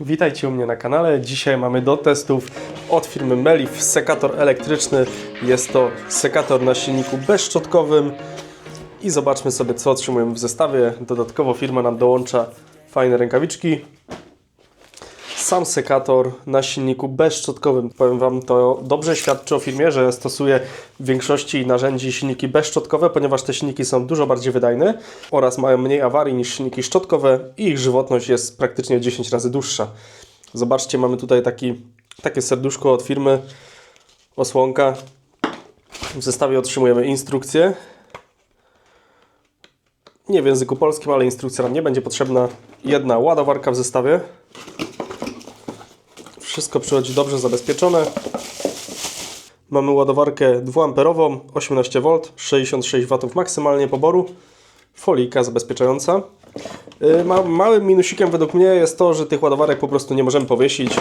Witajcie u mnie na kanale. Dzisiaj mamy do testów od firmy Melif sekator elektryczny. Jest to sekator na silniku bezszczotkowym. I zobaczmy sobie co otrzymujemy w zestawie. Dodatkowo firma nam dołącza fajne rękawiczki. Sam sekator na silniku bezszczotkowym. Powiem Wam, to dobrze świadczy o firmie, że stosuje w większości narzędzi silniki bezszczotkowe, ponieważ te silniki są dużo bardziej wydajne oraz mają mniej awarii niż silniki szczotkowe i ich żywotność jest praktycznie 10 razy dłuższa. Zobaczcie, mamy tutaj taki, takie serduszko od firmy, osłonka. W zestawie otrzymujemy instrukcję. Nie w języku polskim, ale instrukcja nam nie będzie potrzebna. Jedna ładowarka w zestawie. Wszystko przychodzi dobrze zabezpieczone. Mamy ładowarkę 2A, 18V, 66W maksymalnie poboru. Folika zabezpieczająca. Yy, Ma, małym minusikiem według mnie jest to, że tych ładowarek po prostu nie możemy powiesić,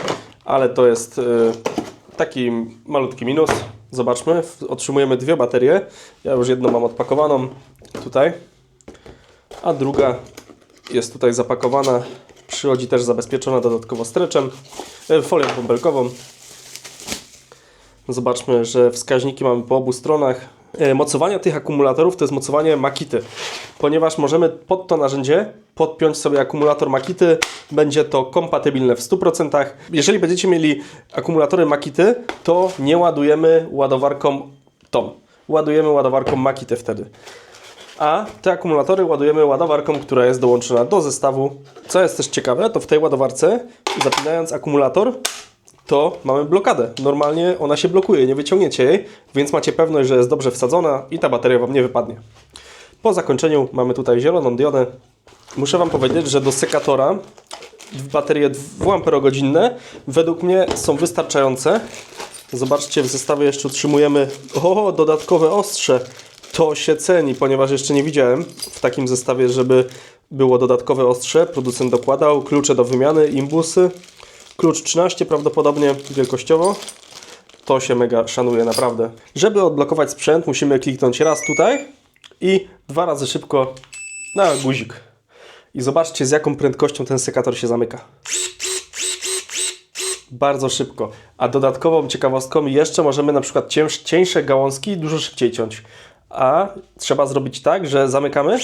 ale to jest yy, taki malutki minus. Zobaczmy, otrzymujemy dwie baterie. Ja już jedną mam odpakowaną tutaj, a druga jest tutaj zapakowana. Przychodzi też zabezpieczona dodatkowo streczem, folią bąbelkową. Zobaczmy, że wskaźniki mamy po obu stronach. E, Mocowanie tych akumulatorów to jest mocowanie Makity, ponieważ możemy pod to narzędzie podpiąć sobie akumulator Makity. Będzie to kompatybilne w 100%. Jeżeli będziecie mieli akumulatory Makity, to nie ładujemy ładowarką tą. Ładujemy ładowarką Makity wtedy. A te akumulatory ładujemy ładowarką, która jest dołączona do zestawu. Co jest też ciekawe, to w tej ładowarce, zapinając akumulator, to mamy blokadę. Normalnie ona się blokuje, nie wyciągniecie jej, więc macie pewność, że jest dobrze wsadzona i ta bateria Wam nie wypadnie. Po zakończeniu mamy tutaj zieloną diodę. Muszę Wam powiedzieć, że do sekatora baterie 2 Ah według mnie są wystarczające. Zobaczcie, w zestawie jeszcze utrzymujemy o, dodatkowe ostrze. To się ceni, ponieważ jeszcze nie widziałem w takim zestawie, żeby było dodatkowe ostrze. Producent dokładał klucze do wymiany, imbusy. Klucz 13 prawdopodobnie wielkościowo. To się mega szanuje, naprawdę. Żeby odblokować sprzęt, musimy kliknąć raz tutaj i dwa razy szybko na guzik. I zobaczcie, z jaką prędkością ten sekator się zamyka. Bardzo szybko. A dodatkową ciekawostką jeszcze możemy na przykład cięż, cieńsze gałązki dużo szybciej ciąć. A trzeba zrobić tak, że zamykamy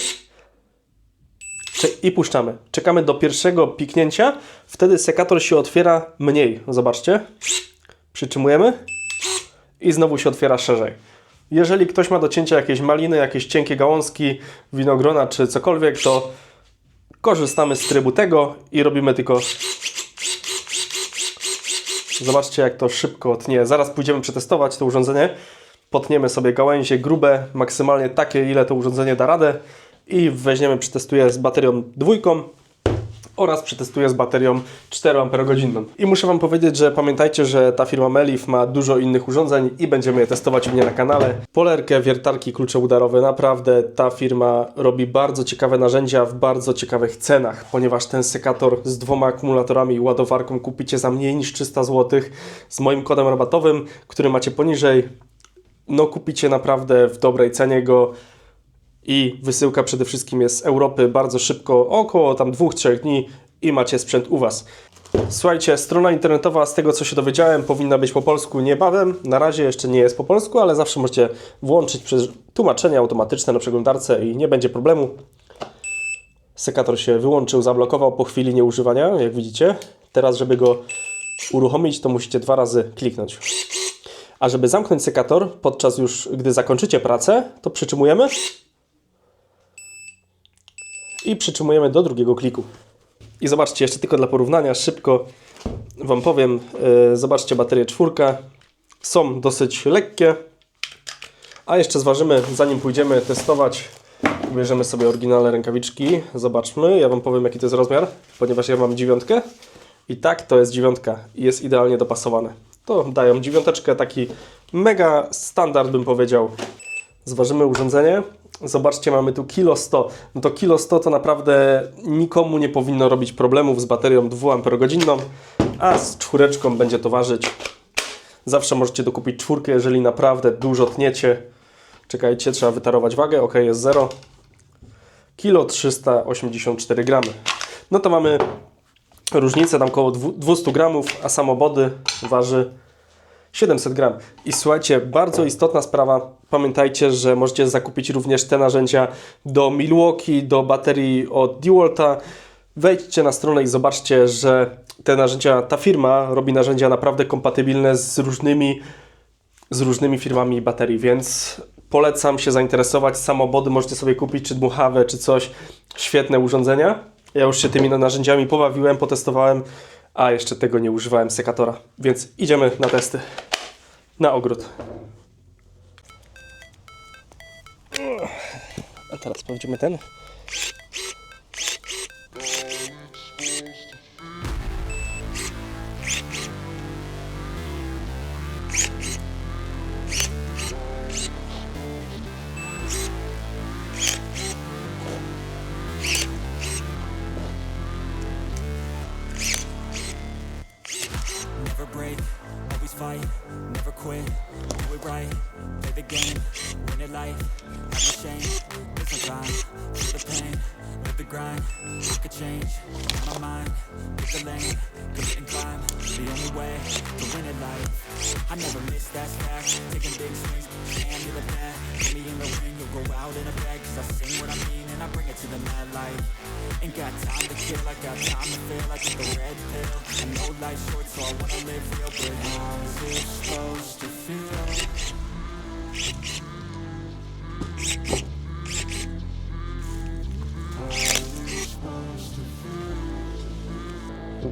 i puszczamy. Czekamy do pierwszego piknięcia, wtedy sekator się otwiera mniej. Zobaczcie. Przytrzymujemy i znowu się otwiera szerzej. Jeżeli ktoś ma do cięcia jakieś maliny, jakieś cienkie gałązki, winogrona czy cokolwiek, to korzystamy z trybu tego i robimy tylko Zobaczcie, jak to szybko tnie. Zaraz pójdziemy przetestować to urządzenie. Potniemy sobie gałęzie grube, maksymalnie takie, ile to urządzenie da radę. I weźmiemy, przetestuję z baterią dwójką oraz przetestuję z baterią 4 Ah. I muszę Wam powiedzieć, że pamiętajcie, że ta firma Melif ma dużo innych urządzeń i będziemy je testować u mnie na kanale. Polerkę, wiertarki, klucze udarowe, naprawdę ta firma robi bardzo ciekawe narzędzia w bardzo ciekawych cenach, ponieważ ten sekator z dwoma akumulatorami i ładowarką kupicie za mniej niż 300 zł z moim kodem rabatowym, który macie poniżej. No kupicie naprawdę w dobrej cenie go i wysyłka przede wszystkim jest z Europy bardzo szybko, około tam 2-3 dni i macie sprzęt u Was. Słuchajcie, strona internetowa z tego co się dowiedziałem powinna być po polsku niebawem. Na razie jeszcze nie jest po polsku, ale zawsze możecie włączyć przez tłumaczenie automatyczne na przeglądarce i nie będzie problemu. Sekator się wyłączył, zablokował po chwili nieużywania, jak widzicie. Teraz, żeby go uruchomić, to musicie dwa razy kliknąć. A żeby zamknąć sekator, podczas już gdy zakończycie pracę, to przytrzymujemy i przytrzymujemy do drugiego kliku. I zobaczcie, jeszcze tylko dla porównania, szybko Wam powiem, yy, zobaczcie baterie czwórka, są dosyć lekkie, a jeszcze zważymy, zanim pójdziemy testować, bierzemy sobie oryginalne rękawiczki, zobaczmy, ja Wam powiem jaki to jest rozmiar, ponieważ ja mam dziewiątkę i tak to jest dziewiątka i jest idealnie dopasowane. To dają dziewiąteczkę, taki mega standard bym powiedział. Zważymy urządzenie. Zobaczcie, mamy tu kilo 100. No to kilo 100 to naprawdę nikomu nie powinno robić problemów z baterią 2 Ah, a z czwóreczką będzie to ważyć. Zawsze możecie dokupić czwórkę, jeżeli naprawdę dużo tniecie. Czekajcie, trzeba wytarować wagę. Ok, jest 0. Kilo 384 gramy. No to mamy różnicę, tam około dwu- 200 gramów, a samobody waży 700 gram. I słuchajcie, bardzo istotna sprawa. Pamiętajcie, że możecie zakupić również te narzędzia do Milwaukee, do baterii od DeWalta. Wejdźcie na stronę i zobaczcie, że te narzędzia, ta firma robi narzędzia naprawdę kompatybilne z różnymi, z różnymi firmami baterii, więc polecam się zainteresować. Samobody możecie sobie kupić, czy dmuchawę, czy coś. Świetne urządzenia. Ja już się tymi narzędziami pobawiłem, potestowałem, a jeszcze tego nie używałem sekatora. Więc idziemy na testy. Na ogród. A teraz sprawdzimy ten. No shame, there's no time, feel the pain, live the grind, look a change, my mind, pick the lane, commit and climb, the only way to win it life, I never miss that fact, taking big swings, hand me the bat, put me in the ring, you'll go out in a bag, cause I sing what I mean and I bring it to the mad light, ain't got time to kill, I got time to feel, I take the red pill, I know life's short so I wanna live real, but how's it supposed to feel?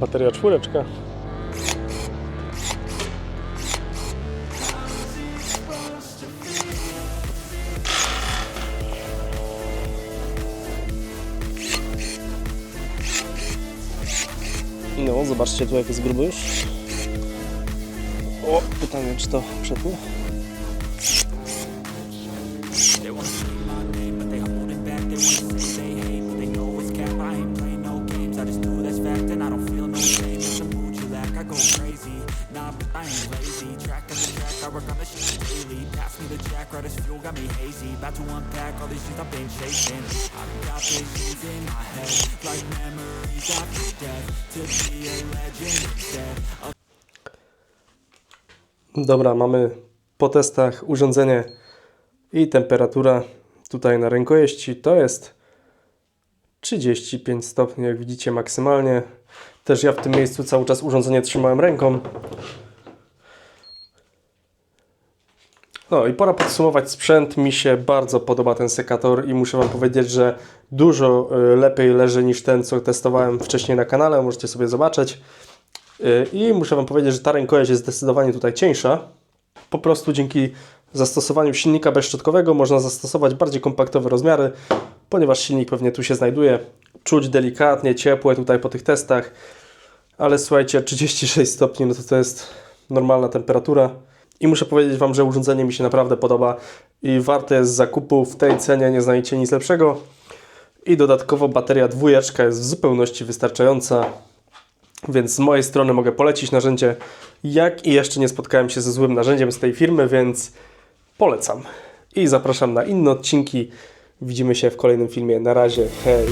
Bateria czwóreczka. No, zobaczcie tu jak jest grubo już. O, pytanie czy to przetnie? Fuel, got me hazy. About to unpack all these shit I've been chasing. I've got visions in my head, like memories after death. To be a legend instead of Dobra, mamy po testach urządzenie i temperatura tutaj na rękojeści to jest 35 stopni, jak widzicie maksymalnie. Też ja w tym miejscu cały czas urządzenie trzymałem ręką. No i pora podsumować sprzęt. Mi się bardzo podoba ten sekator i muszę Wam powiedzieć, że dużo y, lepiej leży niż ten, co testowałem wcześniej na kanale. Możecie sobie zobaczyć. Y, I muszę Wam powiedzieć, że ta rękojeść jest zdecydowanie tutaj cieńsza. Po prostu dzięki zastosowaniu silnika bezszczotkowego można zastosować bardziej kompaktowe rozmiary, ponieważ silnik pewnie tu się znajduje. Czuć delikatnie, ciepłe tutaj po tych testach, ale słuchajcie, 36 stopni no to to jest normalna temperatura. I muszę powiedzieć Wam, że urządzenie mi się naprawdę podoba i warte jest zakupu. W tej cenie nie znajdziecie nic lepszego. I dodatkowo bateria dwójeczka jest w zupełności wystarczająca. Więc z mojej strony mogę polecić narzędzie, jak i jeszcze nie spotkałem się ze złym narzędziem z tej firmy, więc polecam. I zapraszam na inne odcinki. Widzimy się w kolejnym filmie. Na razie, hej!